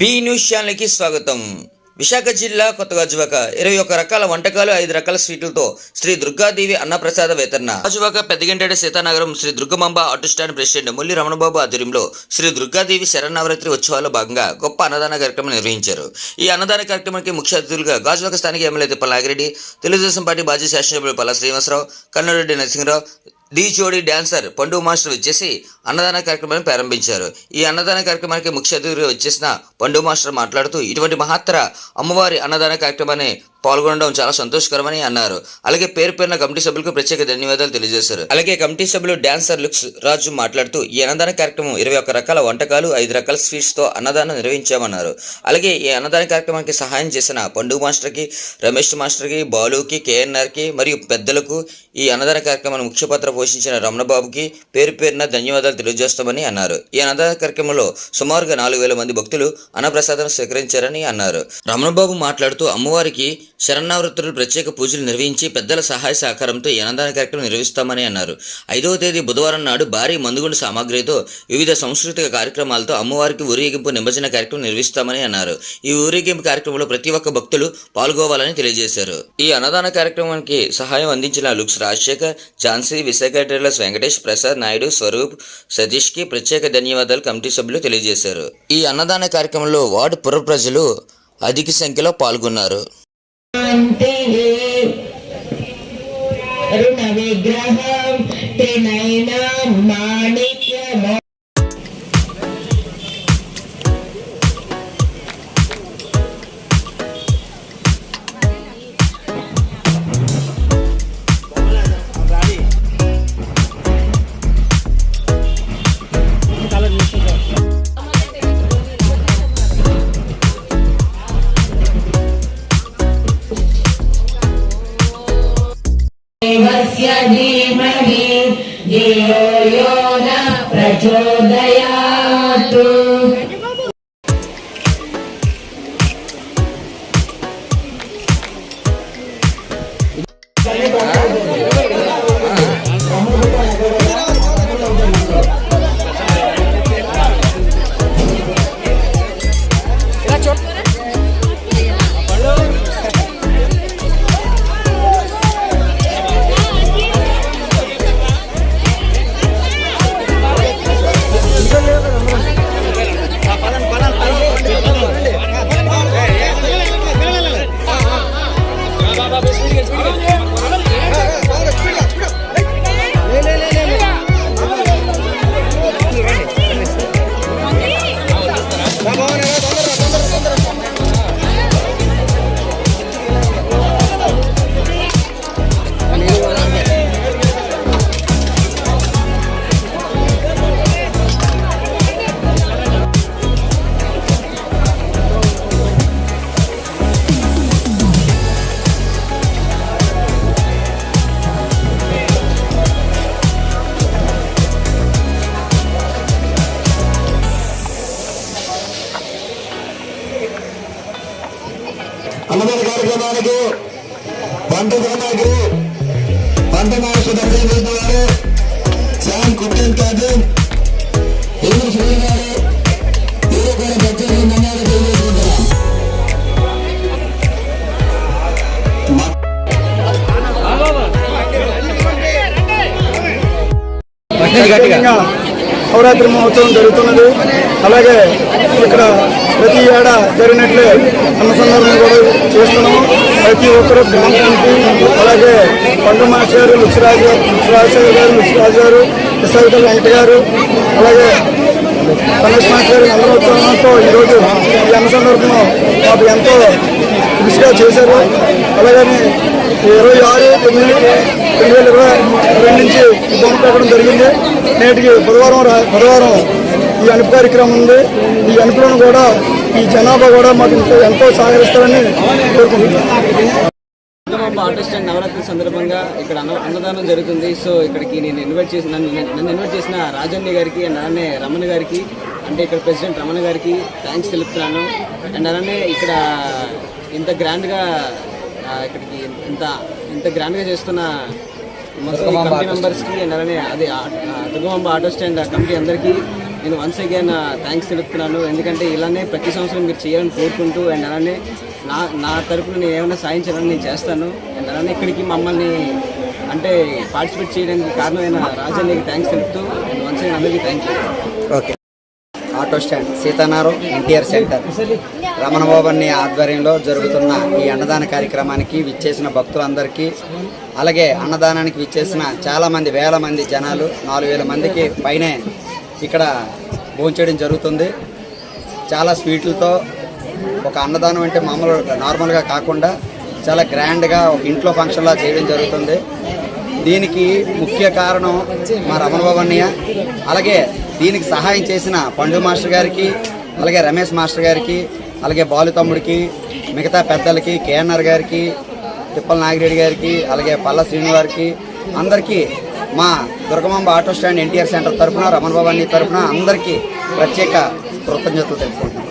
B news ఛానల్కి స్వాగతం. విశాఖ జిల్లా కొత్తగాజువాక ఇరవై ఒక్క రకాల వంటకాలు ఐదు రకాల స్వీట్లతో శ్రీ దుర్గాదేవి అన్నప్రసాద వేతన జువక Peddagantyada Seethanagaram Shri Durgamamba auto stand president Mulli Ramanababu ఆధ్వర్యంలో శ్రీ దుర్గాదేవి శరణవరాత్రి ఉత్సవాల్లో భాగంగా గొప్ప అన్నదాన కార్యక్రమం నిర్వహించారు. ఈ అన్నదాన కార్యక్రమానికి ముఖ్య అతిథులుగా గాజువాక స్థానిక ఎమ్మెల్యే తిప్పల నాగిరెడ్డి తెలుగుదేశం పార్టీ మాజీ శాసనసభ్యులు పల్లా శ్రీనివాసరావు కన్నరెడ్డి నరసింహరావు డి జోడి డాన్సర్ పండు మాస్టర్ వచ్చేసి అన్నదాన కార్యక్రమాన్ని ప్రారంభించారు. ఈ అన్నదాన కార్యక్రమానికి ముఖ్య అతిథిగా వచ్చేసిన పండు మాస్టర్ మాట్లాడుతూ ఇటువంటి మహత్తర అమ్మవారి అన్నదాన కార్యక్రమాన్ని పాల్గొనడం చాలా సంతోషకరమని అన్నారు. అలాగే పేరు పేరున కమిటీ సభ్యులకు ప్రత్యేక ధన్యవాదాలు తెలియజేశారు. అలాగే కమిటీ సభ్యులు డాన్సర్ లుక్స్ రాజు మాట్లాడుతూ ఈ అన్నదాన కార్యక్రమం ఇరవై ఒక్క రకాల వంటకాలు ఐదు రకాల స్వీట్స్తో అన్నదానం నిర్వహించామన్నారు. అలాగే ఈ అన్నదాన కార్యక్రమానికి సహాయం చేసిన పండుగ మాస్టర్కి రమేష్ మాస్టర్కి బాలుకి కేఎన్ఆర్కి మరియు పెద్దలకు ఈ అన్నదాన కార్యక్రమాన్ని ముఖ్య పాత్ర పోషించిన రమణబాబుకి పేరు పేరున ధన్యవాదాలు తెలియజేస్తామని అన్నారు. ఈ అన్నదాన కార్యక్రమంలో సుమారుగా నాలుగు వేల మంది భక్తులు అన్నప్రసాదం స్వీకరించారని అన్నారు. రమణబాబు మాట్లాడుతూ అమ్మవారికి శరణావృత్తులు ప్రత్యేక పూజలు నిర్వహించి పెద్దల సహాయ సహకారంతో ఈ అన్నదాన కార్యక్రమం నిర్వహిస్తామని అన్నారు. ఐదవ తేదీ బుధవారం నాడు భారీ మందుగుండు సామాగ్రితో వివిధ సాంస్కృతిక కార్యక్రమాలతో అమ్మవారికి ఊరేగింపు నిమజ్జన కార్యక్రమం నిర్వహిస్తామని అన్నారు. ఈ ఊరేగింపు కార్యక్రమంలో ప్రతి ఒక్క భక్తులు పాల్గొవాలని తెలియజేశారు. ఈ అన్నదాన కార్యక్రమానికి సహాయం అందించిన లుక్స్ రాజశేఖర్ ఝాన్సీ విశాఖ టైలర్స్ వెంకటేష్ ప్రసాద్ నాయుడు స్వరూప్ సతీష్కి ప్రత్యేక ధన్యవాదాలు కమిటీ సభ్యులు తెలియజేశారు. ఈ అన్నదాన కార్యక్రమంలో వార్డు పుర ప్రజలు అధిక సంఖ్యలో పాల్గొన్నారు. రుణ విగ్రహం త్రినయన మాణిక धीमहि धियो यो न प्रचोदयात् అన్నదాన కార్యక్రమానికి పంట ధనానికి పంట నాయకు దర్శనం చేసిన వారు శ్యామ్ కుట్టిన్ కాజన్ ఇంద్ర శ్రీ గారు వీరు కూడా ప్రత్యేక ధన్యవాదాలు తెలియజేసుకుంటున్నాం ప్రత్యేకంగా నవరాత్రి మహోత్సవం జరుగుతున్నది. అలాగే ఇక్కడ ప్రతి ఏడ జరిగినట్లే అన్న కూడా చేస్తున్నాము. ప్రతి ఒక్కరు గ్రామ కమిటీ అలాగే పండు మాస్టర్ గారు లుక్సరాజు లుక్సరాజశేఖర్ గారు లుక్సరాజు గారు విశాఖ వెంకట గారు అలాగే గణేష్ మాస్టర్ గారు అందరూ ఈరోజు ఈ అన్న సందర్భంలో మాకు ఎంతో కృషిగా చేశారు. అలాగని ఇరవై ఆరు తొమ్మిది రెండు వేల ఇరవై రెండు నుంచి బొమ్మ పెట్టడం జరిగింది. నేటికి బుధవారం బుధవారం ఈ అనుపు కార్యక్రమం ఉంది. ఈ అనుపులను కూడా ఈ జనాభా కూడా మాకు ఎంతో- సహకరిస్తారని కోరుకుంటున్నాను ఆర్టిస్ట్ అండ్ నవరాత్రి సందర్భంగా ఇక్కడ అన్న అన్నదానం జరుగుతుంది. సో ఇక్కడికి నేను ఇన్వైట్ చేసిన నన్ను నన్ను ఇన్వైట్ చేసిన రాజన్య గారికి అండ్ అలానే రమణ గారికి అంటే ఇక్కడ ప్రెసిడెంట్ రమణ గారికి థ్యాంక్స్ తెలుపుతున్నాను. అండ్ అలానే ఇక్కడ ఇంత గ్రాండ్గా ఇక్కడికి ఇంత ఇంత గ్రాండ్గా చేస్తున్న మొత్తం కమిటీ మెంబర్స్కి అండ్ అలానే అదే దుర్గమాంబ ఆటో స్టాండ్ కమిటీ అందరికీ నేను వన్స్ అగైన్ థ్యాంక్స్ తెలుపుతున్నాను. ఎందుకంటే ఇలానే ప్రతి సంవత్సరం మీరు చేయాలని కోరుకుంటూ అండ్ అలానే నా నా తరపున నేను ఏమైనా సాయం చేయాలని నేను చేస్తాను. అండ్ అలానే ఇక్కడికి మమ్మల్ని అంటే పార్టిసిపేట్ చేయడానికి కారణమైన రాజన్నకి థ్యాంక్స్ తెలుపుతూ అండ్ వన్స్ అగైన్ అందరికీ thank you okay auto stand Seethanagaram NTR centre. రమణబాబుని ఆధ్వర్యంలో జరుగుతున్న ఈ అన్నదాన కార్యక్రమానికి విచ్చేసిన భక్తులందరికీ అలాగే అన్నదానానికి విచ్చేసిన చాలామంది వేల మంది జనాలు నాలుగు వేల మందికి పైనే ఇక్కడ భోంచేయడం జరుగుతుంది. చాలా స్వీట్లతో ఒక అన్నదానం అంటే మామూలు నార్మల్గా కాకుండా చాలా గ్రాండ్గా ఒక ఇంట్లో ఫంక్షన్లా చేయడం జరుగుతుంది. దీనికి ముఖ్య కారణం మా రమణ అన్నయ్య అలాగే దీనికి సహాయం చేసిన పండు మాస్టర్ గారికి అలాగే రమేష్ మాస్టర్ గారికి అలాగే బాలు తమ్ముడికి మిగతా పెద్దలకి కేఎన్ఆర్ గారికి తిప్పల నాగిరెడ్డి గారికి అలాగే పల్ల శ్రీను గారికి అందరికీ మా Durgamamba auto stand NTR centre తరఫున రమణ అన్నయ్య తరఫున అందరికీ ప్రత్యేక కృతజ్ఞతలు తెలుపుకుంటున్నాం.